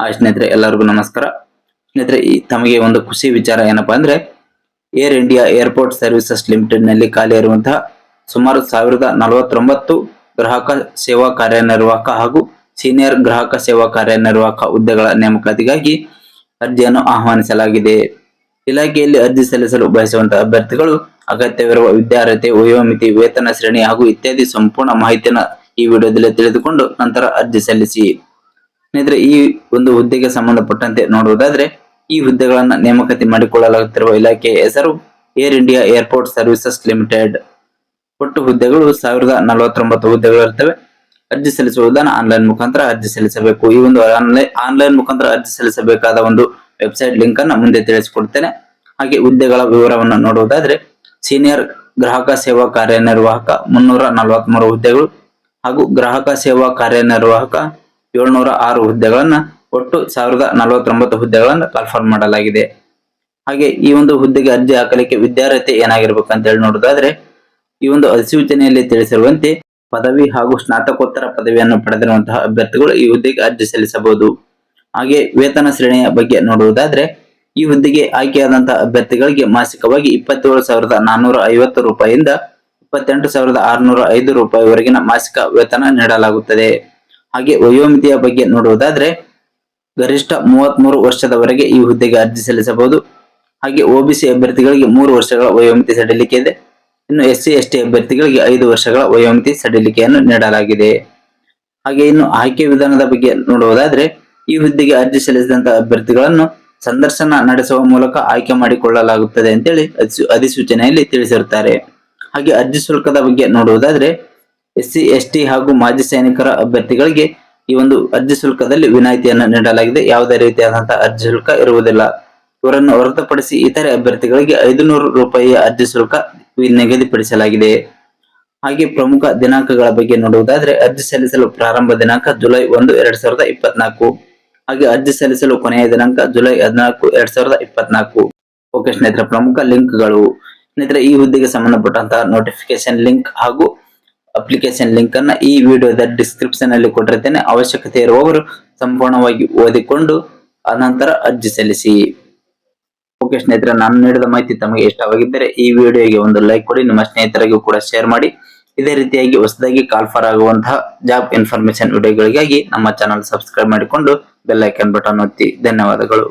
ಆ ಸ್ನೇಹಿತರೆ, ಎಲ್ಲರಿಗೂ ನಮಸ್ಕಾರ. ಸ್ನೇಹಿತರೆ, ಈ ತಮಗೆ ಒಂದು ಖುಷಿ ವಿಚಾರ ಏನಪ್ಪಾ ಅಂದ್ರೆ ಏರ್ ಇಂಡಿಯಾ ಏರ್ಪೋರ್ಟ್ ಸರ್ವಿಸಸ್ ಲಿಮಿಟೆಡ್ನಲ್ಲಿ ಖಾಲಿ ಇರುವಂತಹ ಸುಮಾರು ಸಾವಿರದ ನಲವತ್ತೊಂಬತ್ತು ಗ್ರಾಹಕ ಸೇವಾ ಕಾರ್ಯನಿರ್ವಾಹಕ ಹಾಗೂ ಸೀನಿಯರ್ ಗ್ರಾಹಕ ಸೇವಾ ಕಾರ್ಯನಿರ್ವಾಹಕ ಹುದ್ದೆಗಳ ನೇಮಕಾತಿಗಾಗಿ ಅರ್ಜಿಯನ್ನು ಆಹ್ವಾನಿಸಲಾಗಿದೆ. ಇಲಾಖೆಯಲ್ಲಿ ಅರ್ಜಿ ಸಲ್ಲಿಸಲು ಬಯಸುವಂತಹ ಅಭ್ಯರ್ಥಿಗಳು, ಅಗತ್ಯವಿರುವ ವಿದ್ಯಾರ್ಹತೆ, ವಯೋಮಿತಿ, ವೇತನ ಶ್ರೇಣಿ ಹಾಗೂ ಇತ್ಯಾದಿ ಸಂಪೂರ್ಣ ಮಾಹಿತಿಯನ್ನು ಈ ವಿಡಿಯೋದಲ್ಲಿ ತಿಳಿದುಕೊಂಡು ನಂತರ ಅರ್ಜಿ ಸಲ್ಲಿಸಿ. ಸ್ನೇಹಿತರೆ, ಈ ಒಂದು ಹುದ್ದೆಗೆ ಸಂಬಂಧಪಟ್ಟಂತೆ ನೋಡುವುದಾದ್ರೆ, ಈ ಹುದ್ದೆಗಳನ್ನ ನೇಮಕಾತಿ ಮಾಡಿಕೊಳ್ಳಲಾಗುತ್ತಿರುವ ಇಲಾಖೆಯ ಹೆಸರು Air India airport services limited. ಒಟ್ಟು ಹುದ್ದೆಗಳು ಸಾವಿರದ ನಲವತ್ತೊಂಬತ್ತು ಹುದ್ದೆಗಳು ಇರ್ತವೆ ಅರ್ಜಿ ಸಲ್ಲಿಸುವ ವಿಧಾನ ಆನ್ಲೈನ್ ಮುಖಾಂತರ ಅರ್ಜಿ ಸಲ್ಲಿಸಬೇಕು. ಈ ಒಂದು ಆನ್ಲೈನ್ ಆನ್ಲೈನ್ ಮುಖಾಂತರ ಅರ್ಜಿ ಸಲ್ಲಿಸಬೇಕಾದ ಒಂದು ವೆಬ್ಸೈಟ್ ಲಿಂಕ್ ಅನ್ನು ಮುಂದೆ ತಿಳಿಸಿಕೊಡ್ತೇನೆ. ಹಾಗೆ ಹುದ್ದೆಗಳ ವಿವರವನ್ನು ನೋಡುವುದಾದ್ರೆ, ಸೀನಿಯರ್ ಗ್ರಾಹಕ ಸೇವಾ ಕಾರ್ಯನಿರ್ವಾಹಕ ಮುನ್ನೂರ ನಲವತ್ಮೂರು ಹುದ್ದೆಗಳು ಹಾಗೂ ಗ್ರಾಹಕ ಸೇವಾ ಕಾರ್ಯನಿರ್ವಾಹಕ ಏಳ್ನೂರ ಆರು ಹುದ್ದೆಗಳನ್ನ ಒಟ್ಟು ಸಾವಿರದ ನಲವತ್ತೊಂಬತ್ತು ಹುದ್ದೆಗಳನ್ನ ಕನ್ಫರ್ಮ್ ಮಾಡಲಾಗಿದೆ. ಹಾಗೆ ಈ ಒಂದು ಹುದ್ದೆಗೆ ಅರ್ಜಿ ಹಾಕಲಿಕ್ಕೆ ವಿದ್ಯಾರ್ಹತೆ ಏನಾಗಿರ್ಬೇಕು ಅಂತ ಹೇಳಿ ನೋಡೋದಾದ್ರೆ, ಈ ಒಂದು ಅಧಿಸೂಚನೆಯಲ್ಲಿ ತಿಳಿಸಿರುವಂತೆ ಪದವಿ ಹಾಗೂ ಸ್ನಾತಕೋತ್ತರ ಪದವಿಯನ್ನು ಪಡೆದಿರುವಂತಹ ಅಭ್ಯರ್ಥಿಗಳು ಈ ಹುದ್ದೆಗೆ ಅರ್ಜಿ ಸಲ್ಲಿಸಬಹುದು. ಹಾಗೆ ವೇತನ ಶ್ರೇಣಿಯ ಬಗ್ಗೆ ನೋಡುವುದಾದ್ರೆ, ಈ ಹುದ್ದೆಗೆ ಆಯ್ಕೆಯಾದಂತಹ ಅಭ್ಯರ್ಥಿಗಳಿಗೆ ಮಾಸಿಕವಾಗಿ ಇಪ್ಪತ್ತೇಳು ಸಾವಿರದ ನಾನ್ನೂರ ಐವತ್ತು ರೂಪಾಯಿಯಿಂದ ಇಪ್ಪತ್ತೆಂಟು ಸಾವಿರದ ಆರುನೂರ ಐದು ರೂಪಾಯಿವರೆಗಿನ ಮಾಸಿಕ ವೇತನ ನೀಡಲಾಗುತ್ತದೆ. ಹಾಗೆ ವಯೋಮಿತಿಯ ಬಗ್ಗೆ ನೋಡುವುದಾದ್ರೆ ಗರಿಷ್ಠ ಮೂವತ್ಮೂರು ವರ್ಷದವರೆಗೆ ಈ ಹುದ್ದೆಗೆ ಅರ್ಜಿ ಸಲ್ಲಿಸಬಹುದು. ಹಾಗೆ ಒಬಿಸಿ ಅಭ್ಯರ್ಥಿಗಳಿಗೆ ಮೂರು ವರ್ಷಗಳ ವಯೋಮಿತಿ ಸಡಿಲಿಕೆ ಇದೆ. ಇನ್ನು ಎಸ್ ಸಿ, ಎಸ್ ಟಿ ಅಭ್ಯರ್ಥಿಗಳಿಗೆ ಐದು ವರ್ಷಗಳ ವಯೋಮಿತಿ ಸಡಿಲಿಕೆಯನ್ನು ನೀಡಲಾಗಿದೆ. ಹಾಗೆ ಇನ್ನು ಆಯ್ಕೆ ವಿಧಾನದ ಬಗ್ಗೆ ನೋಡುವುದಾದ್ರೆ ಈ ಹುದ್ದೆಗೆ ಅರ್ಜಿ ಸಲ್ಲಿಸಿದಂತಹ ಅಭ್ಯರ್ಥಿಗಳನ್ನು ಸಂದರ್ಶನ ನಡೆಸುವ ಮೂಲಕ ಆಯ್ಕೆ ಮಾಡಿಕೊಳ್ಳಲಾಗುತ್ತದೆ ಅಂತೇಳಿ ಅಧಿಸೂ- ಅಧಿಸೂಚನೆಯಲ್ಲಿ ತಿಳಿಸಿರುತ್ತಾರೆ. ಹಾಗೆ ಅರ್ಜಿ ಶುಲ್ಕದ ಬಗ್ಗೆ ನೋಡುವುದಾದ್ರೆ ಎಸ್ ಸಿ ಎಸ್ ಟಿ ಹಾಗೂ ಮಾಜಿ ಸೈನಿಕರ ಅಭ್ಯರ್ಥಿಗಳಿಗೆ ಈ ಒಂದು ಅರ್ಜಿ ಶುಲ್ಕದಲ್ಲಿ ವಿನಾಯಿತಿಯನ್ನು ನೀಡಲಾಗಿದೆ. ಯಾವುದೇ ರೀತಿಯಾದಂತಹ ಅರ್ಜಿ ಶುಲ್ಕ ಇರುವುದಿಲ್ಲ. ಇವರನ್ನು ಹೊರತುಪಡಿಸಿ ಇತರೆ ಅಭ್ಯರ್ಥಿಗಳಿಗೆ ಐದುನೂರು ರೂಪಾಯಿಯ ಅರ್ಜಿ ಶುಲ್ಕ ನಿಗದಿಪಡಿಸಲಾಗಿದೆ. ಹಾಗೆ ಪ್ರಮುಖ ದಿನಾಂಕಗಳ ಬಗ್ಗೆ ನೋಡುವುದಾದ್ರೆ, ಅರ್ಜಿ ಸಲ್ಲಿಸಲು ಪ್ರಾರಂಭ ದಿನಾಂಕ ಜುಲೈ ಒಂದು, ಎರಡ್ ಸಾವಿರದ ಇಪ್ಪತ್ನಾಲ್ಕು. ಹಾಗೆ ಅರ್ಜಿ ಸಲ್ಲಿಸಲು ಕೊನೆಯ ದಿನಾಂಕ ಜುಲೈ ಹದಿನಾಲ್ಕು, ಎರಡ್ ಸಾವಿರದ ಇಪ್ಪತ್ನಾಲ್ಕು. ಓಕೆ ಸ್ನೇಹಿತರ, ಪ್ರಮುಖ ಲಿಂಕ್ಗಳು. ಸ್ನೇಹಿತರೆ, ಈ ಹುದ್ದೆಗೆ ಸಂಬಂಧಪಟ್ಟಂತಹ ನೋಟಿಫಿಕೇಶನ್ ಲಿಂಕ್ ಹಾಗೂ ಅಪ್ಲಿಕೇಶನ್ ಲಿಂಕ್ ಅನ್ನ ಈ ವಿಡಿಯೋದ ಡಿಸ್ಕ್ರಿಪ್ಷನ್ ಅಲ್ಲಿ ಕೊಟ್ಟಿರ್ತೇನೆ. ಅವಶ್ಯಕತೆ ಇರುವವರು ಸಂಪೂರ್ಣವಾಗಿ ಓದಿಕೊಂಡು, ಅನಂತರ ಅರ್ಜಿ ಸಲ್ಲಿಸಿ. ಓಕೆ ಸ್ನೇಹಿತರೆ, ನಾನು ನೀಡಿದ ಮಾಹಿತಿ ತಮಗೆ ಇಷ್ಟವಾಗಿದ್ದರೆ ಈ ವಿಡಿಯೋಗೆ ಒಂದು ಲೈಕ್ ಕೊಡಿ, ನಿಮ್ಮ ಸ್ನೇಹಿತರಿಗೂ ಕೂಡ ಶೇರ್ ಮಾಡಿ. ಇದೇ ರೀತಿಯಾಗಿ ಹೊಸದಾಗಿ ಕಾಲ್ಫರ್ ಆಗುವಂತಹ ಜಾಬ್ ಇನ್ಫಾರ್ಮೇಶನ್ ವಿಡಿಯೋಗಳಿಗಾಗಿ ನಮ್ಮ ಚಾನಲ್ ಸಬ್ಸ್ಕ್ರೈಬ್ ಮಾಡಿಕೊಂಡು ಬೆಲ್ ಐಕನ್ ಬಟನ್ ಒತ್ತಿ. ಧನ್ಯವಾದಗಳು.